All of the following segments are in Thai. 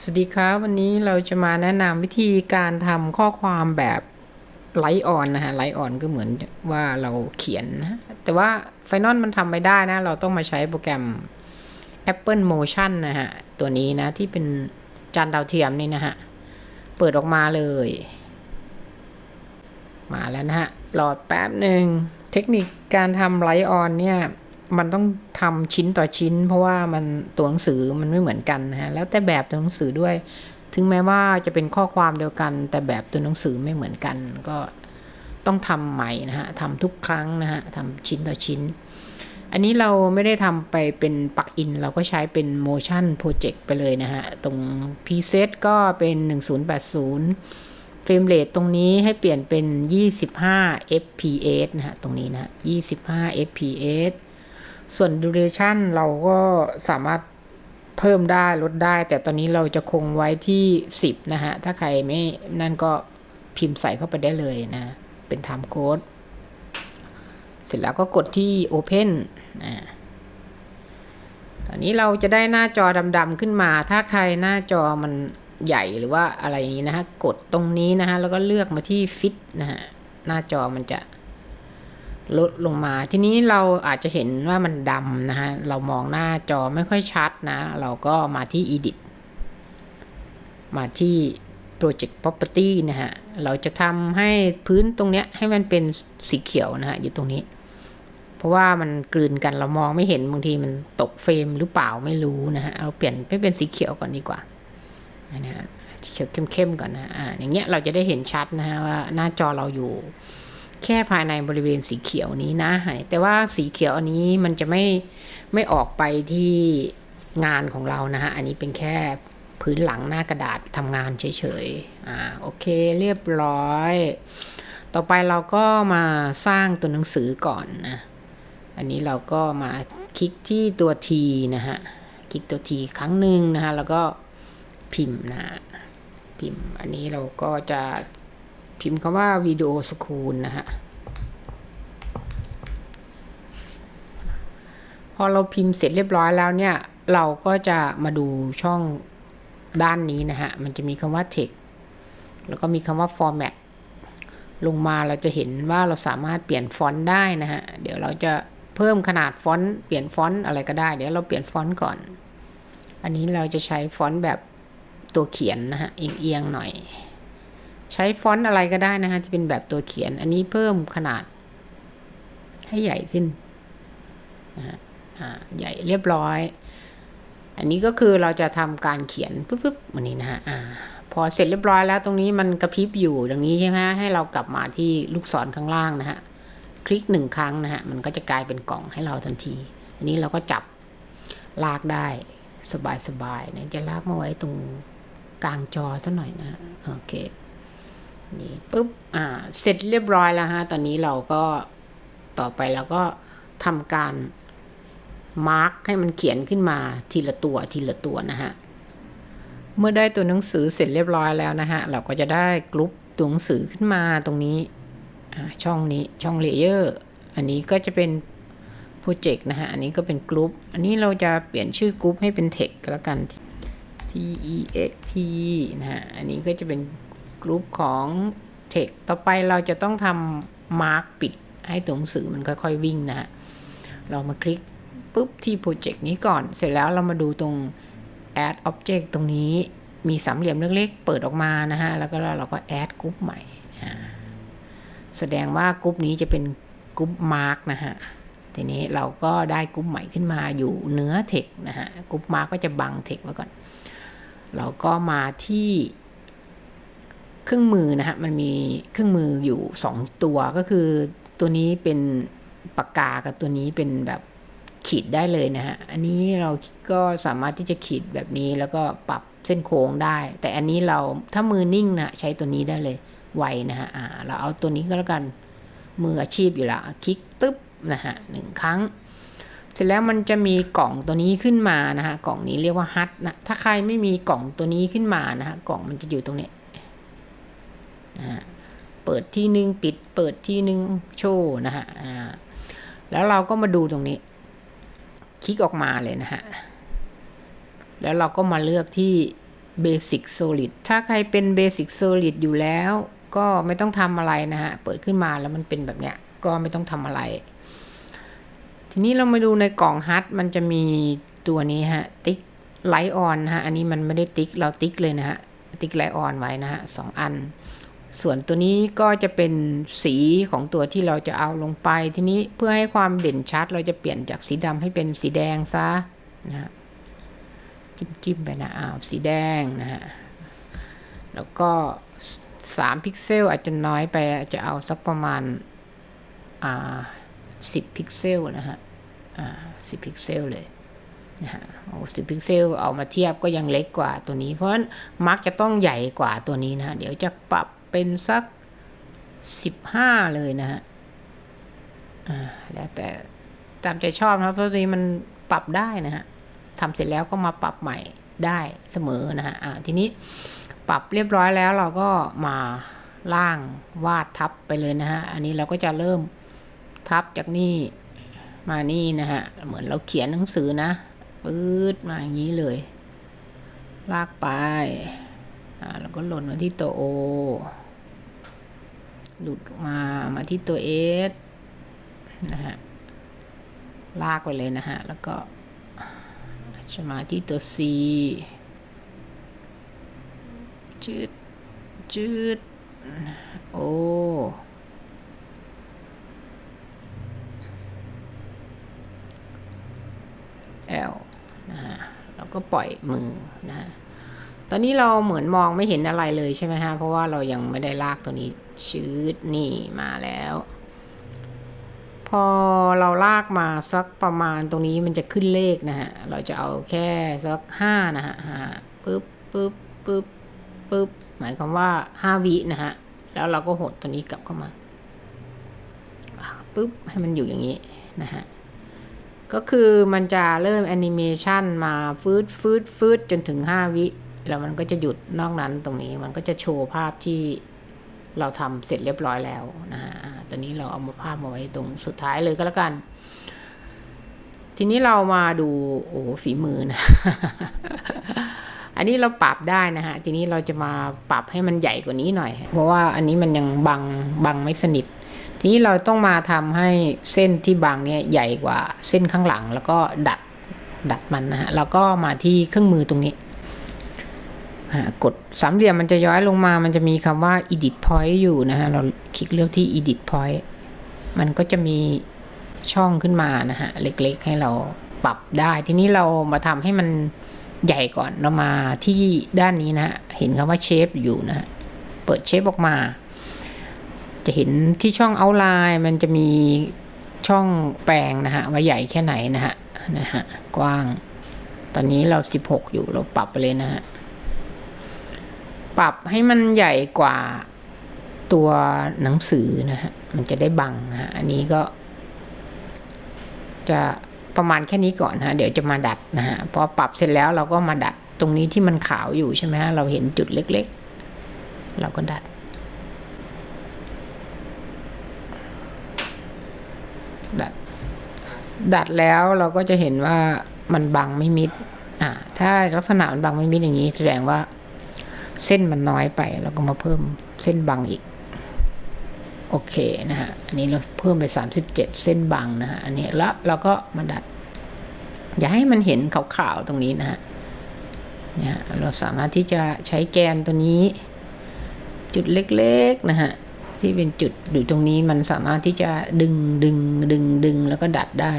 สวัสดีครับวันนี้เราจะมาแนะนำวิธีการทำข้อความแบบไลท์ออนนะฮะไลท์ออนก็เหมือนว่าเราเขียนนะแต่ว่า Final มันทำไม่ได้นะ เราต้องมาใช้โปรแกรม Apple Motion นะฮะ ตัวนี้นะ ที่เป็นจานดาวเทียมนี่นะฮะ เปิดออกมาเลย มาแล้วนะฮะรอแป๊บหนึ่งเทคนิคการทำไลท์ออนเนี่ย มันต้องทำชิ้นต่อชิ้น เพราะว่ามันตัวหนังสือมันไม่เหมือนกันนะฮะแล้วแต่แบบตัวหนังสือด้วย ถึงแม้ว่าจะเป็นข้อความเดียวกัน แต่แบบตัวหนังสือไม่เหมือนกัน ก็ต้องทำใหม่นะฮะทำทุกครั้งนะฮะทำชิ้นต่อชิ้น อันนี้เราไม่ได้ทำไปเป็นปักอิน เราก็ใช้เป็น motion project ไปเลยนะฮะ ตรง preset ก็เป็น 1080เฟรมเรทตรงนี้ให้เปลี่ยนเป็น 25 fps นะฮะ ตรงนี้นะ 25 fps ส่วน duration เราก็สามารถเพิ่มได้ลดได้ แต่ตอนนี้เราจะคงไว้ที่ 10 นะฮะ ถ้าใครไม่นั่นก็พิมพ์ใส่เข้าไปได้เลยนะ เป็น time code เสร็จแล้วก็กดที่ open นะตอนนี้เราจะได้หน้าจอดำๆขึ้นมา ถ้าใครหน้าจอมันใหญ่หรือว่าอะไรอย่างนี้นะฮะ กดตรงนี้นะฮะ แล้วก็เลือกมาที่ fit นะฮะ หน้าจอมันจะ ลดลงมา ทีนี้เราอาจจะเห็นว่ามันดำนะฮะ เรามองหน้าจอไม่ค่อยชัดนะ เราก็มาที่ edit มาที่ project property นะฮะ เราจะทำให้พื้นตรงเนี้ยให้มันเป็นสีเขียวนะฮะ อยู่ตรงนี้ เพราะว่ามันกลืนกันเรามองไม่เห็นบางทีมันตกเฟรมหรือเปล่าไม่รู้นะฮะ เราเปลี่ยนไปเป็นสีเขียวก่อนดีกว่านะฮะเขียวเข้มๆก่อนนะอ่าอย่างเงี้ยเราจะได้เห็นชัดนะฮะว่าหน้าจอเราอยู่ แค่ภายในบริเวณสีเขียวนี้นะ แต่ว่าสีเขียวอันนี้มันจะไม่ไม่ออกไปที่งานของเรานะฮะ อันนี้เป็นแค่พื้นหลังหน้ากระดาษทำงานเฉยๆ อ่าโอเคเรียบร้อย ต่อไปเราก็มาสร้างตัวหนังสือก่อนนะ อันนี้เราก็มาคลิกที่ตัว T นะฮะ คลิกตัว T ครั้งหนึ่งนะฮะ แล้วก็พิมพ์นะพิมพ์ อันนี้เราก็จะ พิมพ์คำว่าวิดีโอสคูลนะฮะ พอเราพิมพ์เสร็จเรียบร้อยแล้วเนี่ย เราก็จะมาดูช่องด้านนี้นะฮะ มันจะมีคำว่า text แล้วก็มีคำว่า format ลงมาเราจะเห็นว่าเราสามารถเปลี่ยนฟอนต์ได้นะฮะ เดี๋ยวเราจะเพิ่มขนาดฟอนต์เปลี่ยนฟอนต์อะไรก็ได้ เดี๋ยวเราเปลี่ยนฟอนต์ก่อน อันนี้เราจะใช้ฟอนต์แบบตัวเขียนนะฮะเอียงๆหน่อย ใช้ฟอนต์อะไรก็ได้นะฮะที่เป็นแบบตัวเขียน อันนี้เพิ่มขนาด ให้ใหญ่ขึ้นนะฮะใหญ่เรียบร้อย อันนี้ก็คือเราจะทำการเขียนปุ๊บๆวันนี้นะฮะอ่าพอเสร็จเรียบร้อยแล้วตรงนี้มันกระพริบอยู่ตรงนี้ใช่ไหมให้เรากลับมาที่ลูกศรข้างล่างนะฮะคลิกหนึ่งครั้งนะฮะมันก็จะกลายเป็นกล่องให้เราทันที อันนี้เราก็จับลากได้สบายๆเนี่ยจะลากมาไว้ตรงกลางจอสักหน่อยนะฮะโอเค นี่ปุ๊บอ่าเสร็จเรียบร้อยแล้วฮะตอนนี้เราก็ต่อไปเราก็ทำการมาร์กให้มันเขียนขึ้นมาทีละตัวทีละตัวนะฮะเมื่อได้ตัวหนังสือเสร็จเรียบร้อยแล้วนะฮะเราก็จะได้กรุ๊ปตัวหนังสือขึ้นมาตรงนี้ช่องนี้ช่องเลเยอร์อันนี้ก็จะเป็นโปรเจกต์นะฮะอันนี้ก็เป็นกรุ๊ปอันนี้เราจะเปลี่ยนชื่อกรุ๊ปให้เป็นเทคก็แล้วกัน T E X T นะฮะอันนี้ก็จะเป็น กรุ๊ปของเทคต่อไปเราจะต้องทำมาร์กปิดให้ตัวหนังสือมันค่อยๆวิ่งนะฮะ เรามาคลิกปุ๊บที่โปรเจกต์นี้ก่อน เสร็จแล้วเรามาดูตรง add object ตรงนี้มีสามเหลี่ยมเล็กๆ เปิดออกมานะฮะ แล้วก็เราก็ add กรุ๊ปใหม่ แสดงว่ากรุ๊ปนี้จะเป็นกรุ๊ป mark นะฮะ ทีนี้เราก็ได้กรุ๊ปใหม่ขึ้นมาอยู่เนื้อ text นะฮะ กรุ๊ป mark ก็จะบัง text ไว้ก่อน เราก็มาที่ เครื่องมือนะฮะมันมีเครื่องมืออยู่ 2 ตัวก็คือตัวนี้เป็นปากกากับตัวนี้เป็นแบบขีดได้เลยนะฮะ อันนี้เราก็สามารถที่จะขีดแบบนี้แล้วก็ปรับเส้นโค้งได้ แต่อันนี้เราถ้ามือนิ่งนะใช้ตัวนี้ได้เลยไวนะฮะอ่าเราเอาตัวนี้ก็แล้วกันมืออาชีพอยู่ล้วคลิกตึ๊บนะฮะหนึ่งครั้ง เสร็จแล้วมันจะมีกล่องตัวนี้ขึ้นมานะฮะกล่องนี้เรียกว่าฮัทนะถ้าใครไม่มีกล่องตัวนี้ขึ้นมานะฮะกล่องมันจะอยู่ตรงนี้ นะฮะเปิดที่หนึ่งปิดเปิดที่หนึ่งโชว์นะฮะแล้วเราก็มาดูตรงนี้ คลิกออกมาเลยนะฮะ แล้วเราก็มาเลือกที่ Basic Solid ถ้าใครเป็น Basic Solid อยู่แล้ว ก็ไม่ต้องทำอะไรนะฮะ เปิดขึ้นมาแล้วมันเป็นแบบเนี้ย ก็ไม่ต้องทำอะไร ทีนี้เรามาดูในกล่องฮัทมันจะมีตัวนี้ฮะ ติ๊กไลท์ออนฮะ อันนี้มันไม่ได้ติ๊ก เราติ๊กเลยนะฮะ ติ๊กไลท์ออนไว้นะฮะสองอัน ส่วนตัวนี้ก็จะเป็นสีของตัวที่เราจะเอาลงไป ทีนี้เพื่อให้ความเด่นชัด เราจะเปลี่ยนจากสีดำให้เป็นสีแดงซะนะฮะจิ้มจิ้มไปนะอ้าวสีแดงนะฮะแล้วก็ 3 พิกเซลอาจจะน้อยไปจะเอาสักประมาณอ่า10พิกเซลนะฮะอ่า10พิกเซลเลยนะฮะโอ้สิพิกเซลเอามาเทียบก็ยังเล็กกว่าตัวนี้ เพราะฉะนั้นมักจะต้องใหญ่กว่าตัวนี้นะฮะเดี๋ยวจะปรับ เป็นสัก 15 เลยนะฮะแล้วแต่ตามใจชอบนะครับเพราะตัวนี้มันปรับได้นะฮะทำเสร็จแล้วก็มาปรับใหม่ได้เสมอนะฮะอ่าทีนี้ปรับเรียบร้อยแล้วเราก็มาล่างวาดทับไปเลยนะฮะ อันนี้เราก็จะเริ่มทับจากนี่มานี่นะฮะ เหมือนเราเขียนหนังสือนะปื๊ดมาอย่างนี้เลย ลากไป อ่าแล้วก็หล่นมาที่ตัวโอ หลุดมามาที่ตัวเอสนะฮะ ลากไปเลยนะฮะ แล้วก็จะมาที่ตัว C จืดจืดโอ L นะฮะแล้วก็ปล่อยมือนะฮะ ตอนนี้เราเหมือนมองไม่เห็นอะไรเลยใช่ไหมฮะ เพราะว่าเรายังไม่ได้ลากตัวนี้ชืดนี่มาแล้ว พอเราลากมาสักประมาณตรงนี้มันจะขึ้นเลขนะฮะ เราจะเอาแค่สักห้านะฮะห้าปึ๊บปึ๊บปึ๊บปึ๊บหมายความว่าห้าวินะฮะ แล้วเราก็หดตัวนี้กลับเข้ามาปึ๊บให้มันอยู่อย่างนี้นะฮะก็คือมันจะเริ่มแอนิเมชันมาฟืดฟืดฟืดจนถึง 5 วิ แล้วมันก็จะหยุดนอกนั้นตรงนี้มันก็จะโชว์ภาพที่เราทำเสร็จเรียบร้อยแล้วนะฮะตอนนี้เราเอามาภาพมาไว้ตรงสุดท้ายเลยก็แล้วกัน ทีนี้เรามาดูโอ้ฝีมือนะ อันนี้เราปรับได้นะฮะ ทีนี้เราจะมาปรับให้มันใหญ่กว่านี้หน่อย เพราะว่าอันนี้มันยังบังบังไม่สนิท ทีนี้เราต้องมาทำให้เส้นที่บางเนี่ยใหญ่กว่าเส้นข้างหลัง แล้วก็ดัดดัดมันนะฮะ แล้วก็มาที่เครื่องมือตรงนี้ กดสามเหลี่ยมมันจะย้อยลงมา มันจะมีคำว่า edit point อยู่นะฮะ เราคลิกเลือกที่ edit point มันก็จะมีช่องขึ้นมานะฮะ เล็กๆ ให้เราปรับได้ ทีนี้เรามาทำให้มันใหญ่ก่อน เรามาที่ด้านนี้นะฮะ เห็นคำว่าเชฟอยู่นะฮะ เปิดเชฟออกมา จะเห็นที่ช่องเอาไลน์มันจะมีช่องแปลงนะฮะ ว่าใหญ่แค่ไหนนะฮะ นะฮะ กว้าง ตอนนี้เรา 16 อยู่ เราปรับไปเลยนะฮะ ปรับให้มันใหญ่กว่าตัวหนังสือนะฮะ มันจะได้บังนะฮะ อันนี้ก็ จะประมาณแค่นี้ก่อนนะฮะ เดี๋ยวจะมาดัดนะฮะ พอปรับเสร็จแล้วเราก็มาดัดตรงนี้ที่มันขาวอยู่ใช่ไหมฮะ เราเห็นจุดเล็ก ๆ เราก็ดัดดัด ดัดแล้วเราก็จะเห็นว่ามันบังไม่มิด อ่า ถ้าลักษณะมันบังไม่มิดอย่างนี้แสดงว่า เส้นมันน้อยไปเราก็มาเพิ่มเส้นบังอีก โอเคนะฮะอันนี้เราเพิ่มไป 37 เส้นบังนะฮะอันนี้แล้วเราก็มาดัด อย่าให้มันเห็นขาวๆตรงนี้นะฮะเนี่ยเราสามารถที่จะใช้แกนตัวนี้ จุดเล็กๆนะฮะที่เป็นจุดอยู่ตรงนี้มันสามารถที่จะดึงดึงดึงดึงแล้วก็ดัดได้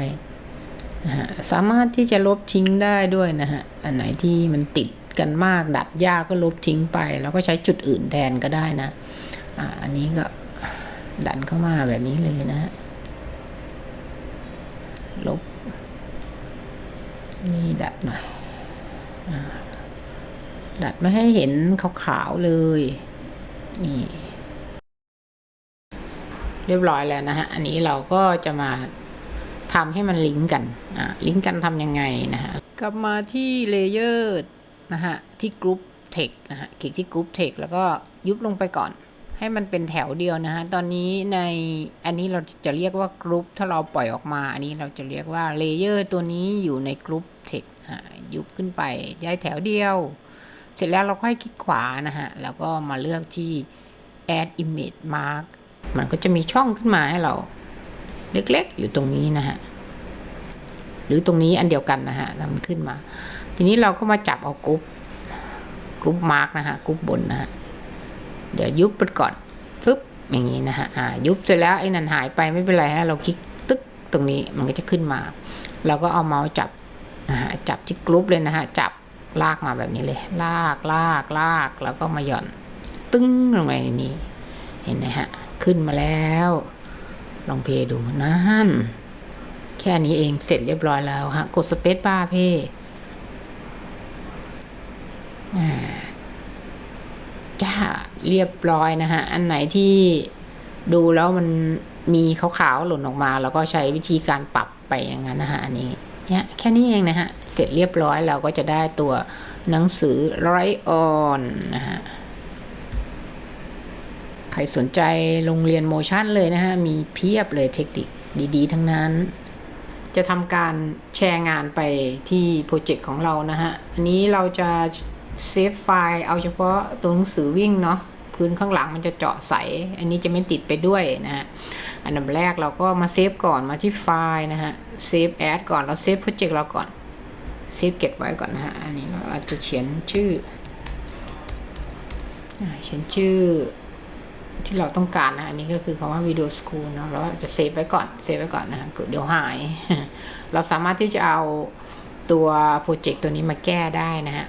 นะฮะสามารถที่จะลบทิ้งได้ด้วยนะฮะอันไหนที่มันติด กันมากดัดยากก็ลบทิ้งไป แล้วก็ใช้จุดอื่นแทนก็ได้นะอ่าอันนี้ก็ดันเข้ามาแบบนี้เลยนะลบ นี่ดัดหน่อยดัดไม่ให้เห็นขาวๆเลย นี่ เรียบร้อยแล้วนะฮะ อันนี้เราก็จะมาทำให้มันลิงก์กันอ่าลิงก์กันทำยังไงนะฮะ กลับมาที่เลเยอร์ นะฮะที่กรุ๊ปเทคนะฮะคลิกที่กรุ๊ปเทคแล้วก็ยุบลงไปก่อน ให้มันเป็นแถวเดียวนะฮะตอนนี้ในอันนี้เราจะเรียกว่ากรุ๊ปถ้าเราปล่อยออกมา อันนี้เราจะเรียกว่าเลเยอร์ตัวนี้อยู่ในกรุ๊ปเทคยุบขึ้นไปย้ายแถวเดียว เสร็จแล้วเราก็ให้คลิกขวานะฮะแล้วก็มาเลือกที่ add image mark มันก็จะมีช่องขึ้นมาให้เรา เล็กๆ อยู่ตรงนี้นะฮะ หรือตรงนี้อันเดียวกันนะฮะแล้วมันขึ้นมา ทีนี้เราก็มาจับเอากรุ๊ปกรุ๊ปมาร์กนะฮะกรุ๊ปบนนะฮะเดี๋ยวยุบไปก่อนปึ๊บอย่างนี้นะฮะอ่ายุบเสร็จแล้วไอ้นั่นหายไปไม่เป็นไรฮะเราคลิกตึ๊กตรงนี้มันก็จะขึ้นมา เราก็เอาเมาส์จับนะฮะจับที่กรุ๊ปเลยนะฮะจับลากมาแบบนี้เลย ลากลากลากแล้วก็มาหย่อน ตึ้งลงไปในนี้ เห็นไหมฮะ ขึ้นมาแล้ว ลองเพย์ดูนั่นแค่นี้เองเสร็จเรียบร้อยแล้วฮะ กดสเปซบาร์เพย์ จ้าเรียบร้อยนะฮะ อันไหนที่ดูแล้วมันมีขาวๆหล่นออกมา แล้วก็ใช้วิธีการปรับไปอย่างนั้นนะฮะอันนี้เนี่ยแค่นี้เองนะฮะ เสร็จเรียบร้อยเราก็จะได้ตัวหนังสือไรออนนะฮะใครสนใจโรงเรียนโมชั่นเลยนะฮะ มีเพียบเลยเทคนิคดีๆ ทั้งนั้น จะทำการแชร์งานไปที่โปรเจกต์ของเรานะฮะ อันนี้เราจะ เซฟไฟล์เอาเฉพาะตัวหนังสือวิ่งเนาะพื้นข้างหลังมันจะเจาะใส อันนี้จะไม่ติดไปด้วยนะฮะ อันดับแรกเราก็มาเซฟก่อนมาที่ไฟล์นะฮะ เซฟแอดก่อนเราเซฟโปรเจกต์เราก่อน เซฟเก็บไว้ก่อนนะฮะ อันนี้เราอาจจะเขียนชื่อเขียนชื่อที่เราต้องการนะ อันนี้ก็คือคำว่าวิดีโอสคูลเนาะเราจะเซฟไว้ก่อน เซฟไว้ก่อนนะฮะเดี๋ยวหาย เราสามารถที่จะเอาตัวโปรเจกต์ตัวนี้มาแก้ได้นะฮะ